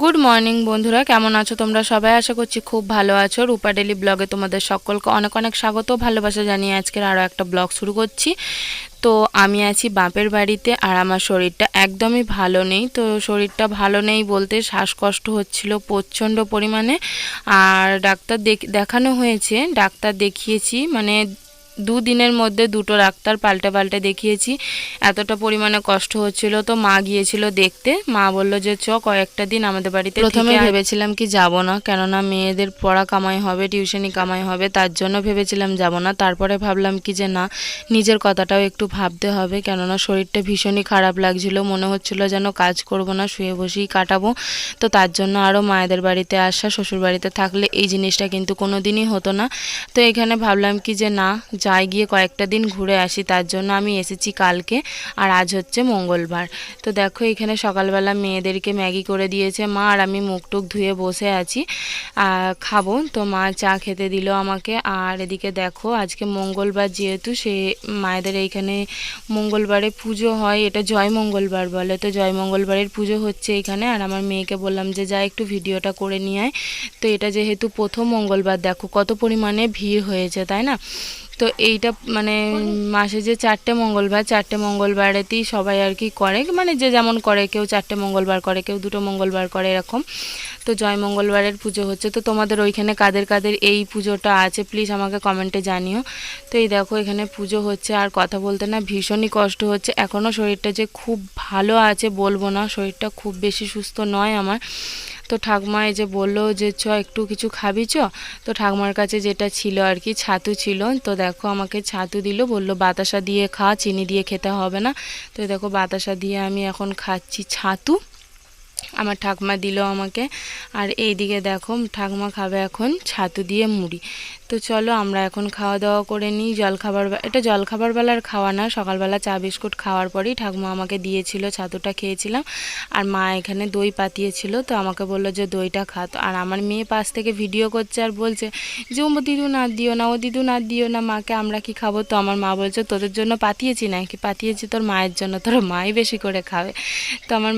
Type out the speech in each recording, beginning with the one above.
Good morning বন্ধুরা। কেমন আছো তোমরা সবাই? আশা করছি খুব ভালো আছো। রূপা ডেলি ব্লগে তোমাদের সকলকে অনেক অনেক স্বাগত ভালোবাসা জানিয়ে আজকের আরও একটা ব্লগ শুরু করছি। তো আমি আছি বাপের বাড়িতে আর আমার শরীরটা একদমই ভালো নেই। তো শরীরটা ভালো নেই বলতে শ্বাসকষ্ট হচ্ছিল প্রচণ্ড পরিমাণে। আর ডাক্তার দেখানো হয়েছে। ডাক্তার দেখিয়েছি। মানে দুদিনের মধ্যে দুটো ডাক্তার পাল্টে পাল্টে দেখিয়েছি। এতটা পরিমাণে কষ্ট হচ্ছিল তো মা গিয়েছিল দেখতে। মা বলল যে চ কয়েকটা দিন আমাদের বাড়িতে প্রথমে ভেবেছিলাম কি যাব না কেননা মেয়েদের পড়া কামাই হবে টিউশনি কামাই হবে তার জন্য ভেবেছিলাম যাব না। তারপরে ভাবলাম কি যে না নিজের কথাটাও একটু ভাবতে হবে। কেননা শরীরটা ভীষণই খারাপ লাগছিল মনে হচ্ছিল যেন কাজ করব না শুয়ে বসেই কাটাবো। তো তার জন্য আরও মায়েদের বাড়িতে আসা শ্বশুর বাড়িতে থাকলে এই জিনিসটা কিন্তু কোনো দিনই হতো না। তো এখানে ভাবলাম কি যে না যাই গিয়ে কয়েকটা দিন ঘুরে আসি, তার জন্য আমি এসেছি কালকে আর আজ হচ্ছে মঙ্গলবার। তো দেখো এখানে সকালবেলা মেয়েদেরকে ম্যাগি করে দিয়েছে মা আর আমি মুখ টুক ধুয়ে বসে আছি। খাব। তো মা চা খেতে দিল আমাকে। আর এদিকে দেখো আজকে মঙ্গলবার যেহেতু সে মায়েদের এইখানে মঙ্গলবারে পুজো হয়, এটা জয় মঙ্গলবার বলে। তো জয় মঙ্গলবারের পুজো হচ্ছে এখানে। আর আমার মেয়েকে বললাম যে, যা একটু ভিডিওটা করে নিয়ে আয়। তো এটা যেহেতু প্রথম মঙ্গলবার, দেখো কত পরিমাণে ভিড় হয়েছে, তাই না? তো এইটা মানে মাসে যে চারটে মঙ্গলবার, চারটে মঙ্গলবারেতেই সবাই আর কি করে। মানে যে যেমন করে, কেউ চারটে মঙ্গলবার করে, কেউ দুটো মঙ্গলবার করে এরকম। তো জয় মঙ্গলবারের পুজো হচ্ছে। তো তোমাদের ওইখানে কাদের কাদের এই পুজোটা আছে প্লিজ আমাকে কমেন্টে জানিও। তো এই দেখো, এখানে পুজো হচ্ছে। আর কথা বলতে না, ভীষণই কষ্ট হচ্ছে। এখনও শরীরটা যে খুব ভালো আছে বলব না, শরীরটা খুব বেশি সুস্থ নয় আমার। তো ঠাকুমা এই যে বলল যে, চ, একটু কিছু খাবি চ? তো ঠাকুমার কাছে যেটা ছিল আর কি, ছাতু ছিল। তো দেখো আমাকে ছাতু দিল, বলল, বাতাসা দিয়ে খা, চিনি দিয়ে খেতে হবে না। তো দেখো বাতাসা দিয়ে আমি এখন খাচ্ছি ছাতু। আমার ঠাকমা দিল আমাকে। আর এই দিকে দেখো, ঠাকমা খাবে এখন ছাতু দিয়ে মুড়ি। তো চলো আমরা এখন খাওয়া দাওয়া করে নিই। জলখাবার এটা জলখাবার বেলার খাওয়া না, সকালবেলা চা, বিস্কুট খাওয়ার পরেই ঠাকুমা আমাকে দিয়েছিল, ছাতুটা খেয়েছিলাম। আর মা এখানে দই পাতিয়েছিল, তো আমাকে বলল যে দইটা খাত আর আমার মেয়ে পাশ থেকে ভিডিও করছে আর বলছে যে ও দিদু না দিও না, ও দিদু না দিও না, মাকে আমরা কি খাব? তো আমার মা বলছে, তোদের জন্য পাতিয়েছি না কি পাতিয়েছি তোর মায়ের জন্য, তোর মাই বেশি করে খাবে। তো আমার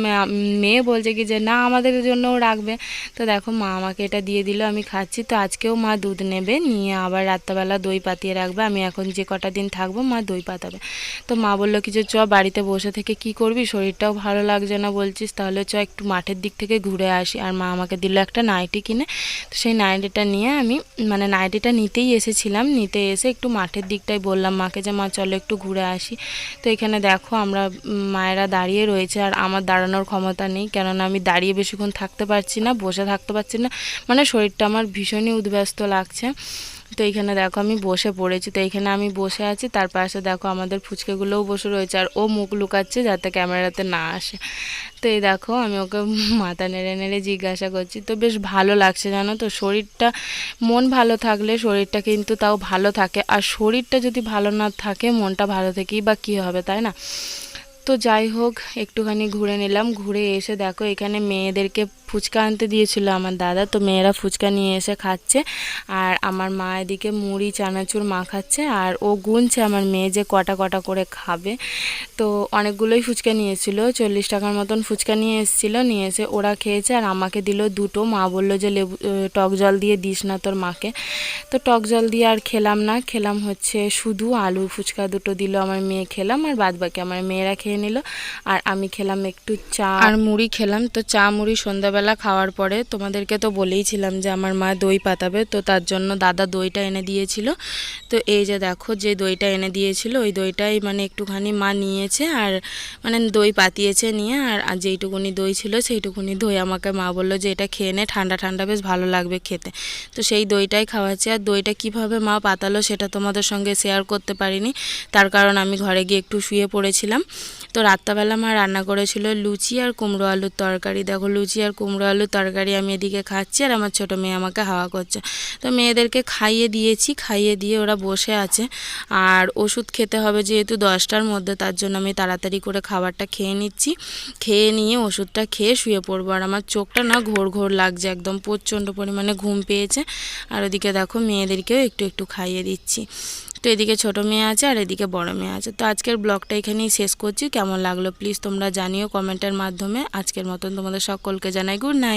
মেয়ে বলছে কি যে, না, আমাদের জন্যও রাখবে। তো দেখো মা আমাকে এটা দিয়ে দিল, আমি খাচ্ছি। তো আজকেও মা দুধ নেবে, নিয়ে আবার রাত্রেবেলা দই পাতিয়ে রাখবে। আমি এখন যে কটা দিন থাকব, মা দই পাতাবে। তো মা বলল কি যে, চ, বাড়িতে বসে থেকে কি করবি? শরীরটাও ভালো লাগছে না বলছিস। তাহলে চ, একটু মাঠের দিক থেকে ঘুরে আসি। আর মা আমাকে দিল একটা নাইটি কিনে। তো সেই নাইটিটা নিয়ে আমি মানে নাইটিটা নিতেই এসেছিলাম। নিতে এসে একটু মাঠের দিকটাই বললাম মাকে যে, মা, চলো একটু ঘুরে আসি। তো এখানে দেখো আমরা মায়েরা দাঁড়িয়ে রয়েছে। আর আমার দাঁড়ানোর ক্ষমতা নেই। কেননা আমি দাঁড়িয়ে বেশিক্ষণ থাকতে পারছি না, বসে থাকতে পারছি না। মানে শরীরটা আমার ভীষণই উদ্ব্যস্ত লাগছে। তো এইখানে দেখো আমি বসে পড়েছি। তো এইখানে আমি বসে আছি, তার পাশে দেখো আমাদের ফুচকেগুলোও বসে রয়েছে আর ও মুখ লুকাচ্ছে যাতে ক্যামেরাতে না আসে। তো এই দেখো আমি ওকে মাথা নেড়ে নেড়ে জিজ্ঞাসা করছি, তো বেশ ভালো লাগছে জানো তো? শরীরটা মন ভালো থাকলে শরীরটা কিন্তু তাও ভালো থাকে। আর শরীরটা যদি ভালো না থাকে, মনটা ভালো থেকেই বা কী হবে, তাই না? তো যাই হোক, একটুখানি ঘুরে নিলাম। ঘুরে এসে দেখো এখানে মেয়েদেরকে ফুচকা আনতে দিয়েছিল আমার দাদা, তো মেয়েরা ফুচকা নিয়ে এসে খাচ্ছে। আর আমার মা এদিকে মুড়ি, চানাচুর মাখাচ্ছে আর ও গুনছে আমার মেয়ে যে কটা কটা করে খাবে। তো অনেকগুলোই ফুচকা নিয়েছিল, চল্লিশ টাকার মতন ফুচকা নিয়ে এসেছিল, নিয়ে এসে ওরা খেয়েছে আর আমাকে দিল দুটো। মা বলল যে, লেবু টক জল দিয়ে দিস না তোর মাকে। তো টক জল দিয়ে আর খেলাম না, খেলাম হচ্ছে শুধু আলু ফুচকা দুটো দিল আমার মেয়ে, খেলাম আর বাদ বাকি আমার মেয়েরা খেয়ে নিল। আর আমি খেলাম একটু চা। আর মুড়ি খেলাম, তো চা, মুড়ি সন্ধ্যাবেলা সন্ধ্যাবেলা খাওয়ার পরে তোমাদেরকে তো বলেইছিলাম যে আমার মা দই পাতাবে, তো তার জন্য দাদা দইটা এনে দিয়েছিল। তো এই যে দেখো যে দইটা এনে দিয়েছিল, ওই দইটাই মানে একটুখানি মা নিয়েছে আর মানে দই পাতিয়েছে নিয়ে আর যেইটুকুনি দই ছিল সেইটুকুনি দই আমাকে মা বলল যে এটা খেয়ে নে, ঠান্ডা ঠান্ডা বেশ ভালো লাগবে খেতে। তো সেই দইটাই খাওয়াচ্ছে আর দইটা কীভাবে মা পাতালো সেটা তোমাদের সঙ্গে শেয়ার করতে পারিনি, তার কারণ আমি ঘরে গিয়ে একটু শুয়ে পড়েছিলাম। তো রাত্রাবেলা মা রান্না করেছিল লুচি আর কুমড়ো আলুর তরকারি। দেখো লুচি আর কুমড়ো আলুর তরকারি আমি এদিকে খাচ্ছি আর আমার ছোটো মেয়ে আমাকে হাওয়া করছে। তো মেয়েদেরকে খাইয়ে দিয়েছি, খাইয়ে দিয়ে ওরা বসে আছে আর ওষুধ খেতে হবে যেহেতু দশটার মধ্যে, তার জন্য আমি তাড়াতাড়ি করে খাবারটা খেয়ে নিচ্ছি। খেয়ে নিয়ে ওষুধটা খেয়ে শুয়ে পড়ব আর আমার চোখটা না ঘোর ঘোর লাগছে একদম, প্রচণ্ড পরিমাণে ঘুম পেয়েছে। আর ওদিকে দেখো মেয়েদেরকেও একটু একটু খাইয়ে দিচ্ছি। তো এদিকে ছোট মেয়ে আছে আর এদিকে বড় মেয়ে আছে। তো আজকের ব্লগটা এখানেই শেষ করছি। কেমন লাগল প্লিজ তোমরা জানিও কমেন্টের মাধ্যমে। আজকের মতন তোমাদের সকলকে জানাই গুড নাইট